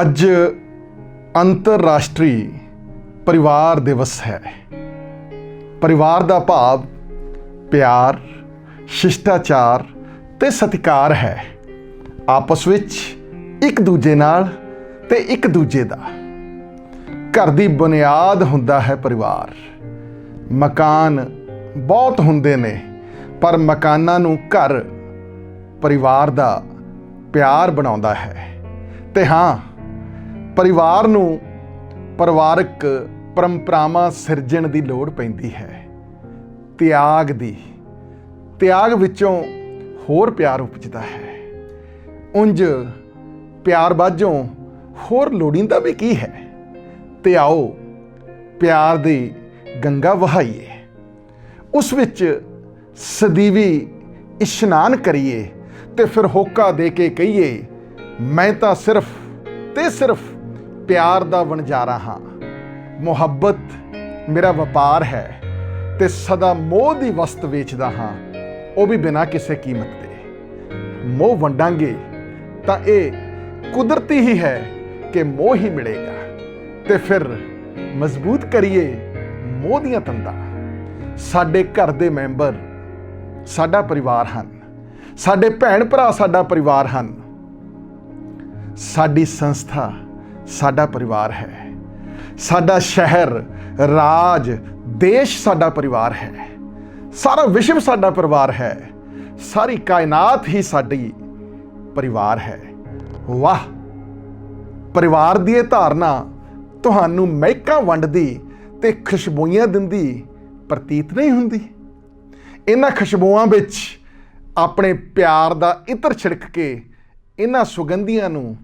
ਅੱਜ ਅੰਤਰਰਾਸ਼ਟਰੀ ਪਰਿਵਾਰ ਦਿਵਸ ਹੈ। ਪਰਿਵਾਰ ਦਾ ਭਾਵ ਪਿਆਰ, ਸ਼ਿਸ਼ਟਾਚਾਰ ਤੇ ਸਤਿਕਾਰ ਹੈ। ਆਪਸ ਵਿੱਚ ਇੱਕ ਦੂਜੇ ਨਾਲ ਤੇ ਇੱਕ ਦੂਜੇ ਦਾ। ਘਰ ਦੀ ਬੁਨਿਆਦ ਹੁੰਦਾ ਹੈ ਪਰਿਵਾਰ। ਮਕਾਨ ਬਹੁਤ ਹੁੰਦੇ ਨੇ, ਪਰ ਮਕਾਨਾਂ ਨੂੰ ਘਰ ਪਰਿਵਾਰ ਦਾ ਪਿਆਰ ਬਣਾਉਂਦਾ ਹੈ। ਤੇ ਹਾਂ ਪਰਿਵਾਰ ਨੂੰ ਪਰਿਵਾਰਕ ਪਰੰਪਰਾਵਾਂ ਸਿਰਜਣ ਦੀ ਲੋੜ ਪੈਂਦੀ ਹੈ। ਤਿਆਗ ਦੀ, ਤਿਆਗ ਵਿੱਚੋਂ ਹੋਰ ਪਿਆਰ ਉਪਜਦਾ ਹੈ। ਉੰਜ ਪਿਆਰ ਬਾਝੋਂ ਹੋਰ ਲੋੜੀਂਦਾ ਵੀ ਕੀ ਹੈ? ਤੇ ਆਓ ਪਿਆਰ ਦੀ ਗੰਗਾ ਵਹਾਈਏ। ਉਸ ਵਿੱਚ ਸਦੀਵੀ ਇਸ਼ਨਾਨ ਕਰੀਏ ਤੇ ਫਿਰ ਹੋਕਾ ਦੇ ਕੇ ਕਹੀਏ, ਮੈਂ ਤਾਂ ਸਿਰਫ ਤੇ ਸਿਰਫ ਪਿਆਰ ਦਾ ਵਣਜਾਰਾ ਹਾਂ। ਮੁਹੱਬਤ ਮੇਰਾ ਵਪਾਰ ਹੈ ਤੇ ਸਦਾ ਮੋਹ ਦੀ ਵਸਤ ਵੇਚਦਾ ਹਾਂ। ਉਹ ਵੀ ਬਿਨਾਂ ਕਿਸੇ ਕੀਮਤ ਦੇ। ਮੋਹ ਵੰਡਾਂਗੇ ਤਾਂ ਇਹ ਕੁਦਰਤੀ ਹੀ ਹੈ ਕਿ ਮੋਹ ਹੀ ਮਿਲੇਗਾ। ਤੇ ਫਿਰ ਮਜ਼ਬੂਤ ਕਰੀਏ ਮੋਹ ਦੀਆਂ ਤੰਦਾਂ। ਸਾਡੇ ਘਰ ਦੇ ਮੈਂਬਰ ਸਾਡਾ ਪਰਿਵਾਰ ਹਨ। ਸਾਡੇ ਭੈਣ ਭਰਾ ਸਾਡਾ ਪਰਿਵਾਰ ਹਨ। ਸਾਡੀ ਸੰਸਥਾ ਸਾਡਾ ਪਰਿਵਾਰ ਹੈ। ਸਾਡਾ ਸ਼ਹਿਰ, ਰਾਜ, ਦੇਸ਼ ਸਾਡਾ ਪਰਿਵਾਰ ਹੈ। ਸਾਰਾ ਵਿਸ਼ਵ ਸਾਡਾ ਪਰਿਵਾਰ ਹੈ। ਸਾਰੀ ਕਾਇਨਾਤ ਹੀ ਸਾਡੀ ਪਰਿਵਾਰ ਹੈ। ਵਾਹ! ਪਰਿਵਾਰ ਦੀ ਇਹ ਧਾਰਨਾ ਤੁਹਾਨੂੰ ਮਹਿਕਾਂ ਵੰਡਦੀ ਤੇ ਖੁਸ਼ਬੂਆਂ ਦਿੰਦੀ ਪ੍ਰਤੀਤ ਨਹੀਂ ਹੁੰਦੀ। ਇਹਨਾਂ ਖੁਸ਼ਬੂਆਂ ਵਿੱਚ ਆਪਣੇ ਪਿਆਰ ਦਾ ਇਤਰ ਛਿੜਕ ਕੇ ਇਹਨਾਂ ਸੁਗੰਧੀਆਂ ਨੂੰ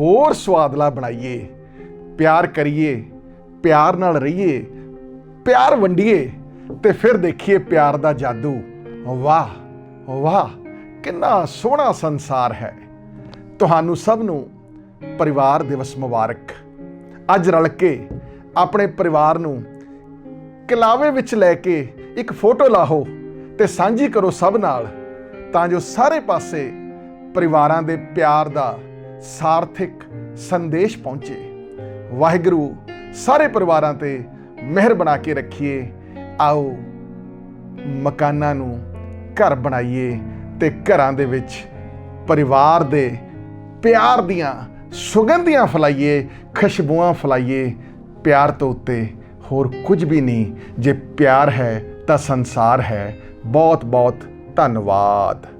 ਹੋਰ ਸਵਾਦਲਾ ਬਣਾਈਏ। ਪਿਆਰ ਕਰੀਏ, ਪਿਆਰ ਨਾਲ ਰਹੀਏ, ਪਿਆਰ ਵੰਡੀਏ ਤੇ ਫਿਰ ਦੇਖੀਏ ਪਿਆਰ ਦਾ ਜਾਦੂ। ਵਾਹ ਵਾਹ, ਕਿੰਨਾ ਸੋਹਣਾ ਸੰਸਾਰ ਹੈ। ਤੁਹਾਨੂੰ ਸਭ ਨੂੰ ਪਰਿਵਾਰ ਦਿਵਸ ਮੁਬਾਰਕ। ਅੱਜ ਰਲ ਕੇ ਆਪਣੇ ਪਰਿਵਾਰ ਨੂੰ ਕਲਾਵੇ ਵਿੱਚ ਲੈ ਕੇ ਇੱਕ ਫੋਟੋ ਲਾਹੋ ਤੇ ਸਾਂਝੀ ਕਰੋ ਸਭ ਨਾਲ, ਤਾਂ ਜੋ ਸਾਰੇ ਪਾਸੇ ਪਰਿਵਾਰਾਂ ਦੇ ਪਿਆਰ ਦਾ ਸਾਰਥਿਕ ਸੰਦੇਸ਼ ਪਹੁੰਚੇ। ਵਾਹਿਗੁਰੂ ਸਾਰੇ ਪਰਿਵਾਰਾਂ ਤੇ ਮਿਹਰ ਬਣਾ ਕੇ ਰੱਖੀਏ। ਆਓ ਮਕਾਨਾਂ ਨੂੰ ਘਰ ਬਣਾਈਏ ਤੇ ਘਰਾਂ ਦੇ ਵਿੱਚ ਪਰਿਵਾਰ ਦੇ ਪਿਆਰ ਦੀਆਂ ਸੁਗੰਧੀਆਂ ਫਲਾਈਏ, ਖੁਸ਼ਬੂਆਂ ਫਲਾਈਏ। ਪਿਆਰ ਤੋਂ ਉੱਤੇ ਹੋਰ ਕੁਝ ਵੀ ਨਹੀਂ। ਜੇ ਪਿਆਰ ਹੈ ਤਾਂ ਸੰਸਾਰ ਹੈ। ਬਹੁਤ ਬਹੁਤ ਧੰਨਵਾਦ।